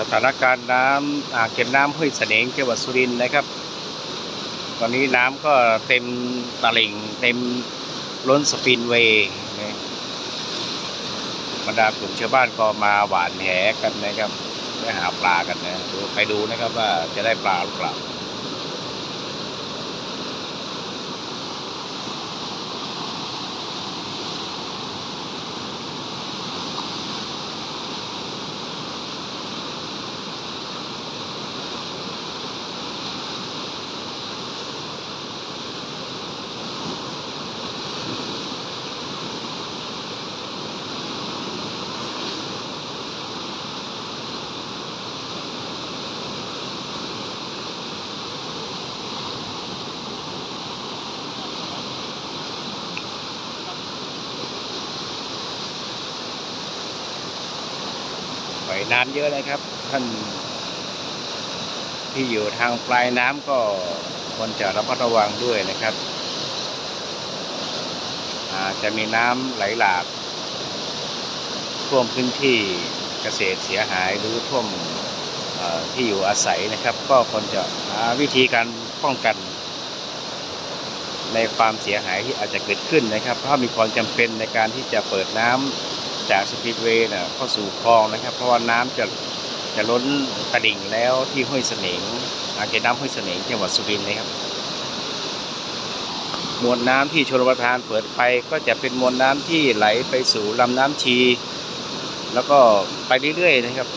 สถานการณ์น้ำอ่างเก็บน้ำห้วยเสนงจังหวัดสุรินทร์นะครับ ตอนนี้น้ำก็เต็มตลิ่งเต็มล้นสปินเวย์บรรดากลุ่มชาวบ้านก็มาหวานแหกันนะครับไปหาปลากันนะดูไปดูนะครับว่าจะได้ปลาหรือเปล่า ปล่อยน้ำเยอะนะครับ ท่านที่อยู่ทางปลายน้ำก็ควรจะระมัดระวังด้วยนะครับอาจจะมีน้ำไหลหลากท่วมพื้นที่เกษตรเสียหายหรือท่วมที่อยู่อาศัยนะครับ ก็ควรจะหาวิธีการป้องกัน ในความเสียหายที่อาจจะเกิดขึ้นนะครับเพรามีความจำเป็นในการที่จะเปิดน้ำ จากสปีดเวย์น่ะเข้าสู่คลองนะครับ เพราะว่าน้ำจะจะล้นตลิ่งแล้วที่ห้วยเสนงอาเขตน้ำห้วยเสนงจังหวัดสุรินทร์นะครับ มวลน้ำที่ชลประทานเปิดไปก็จะเป็นมวลน้ำที่ไหลไปสู่ลำน้ำชี แล้วก็ไปเรื่อยๆนะครับ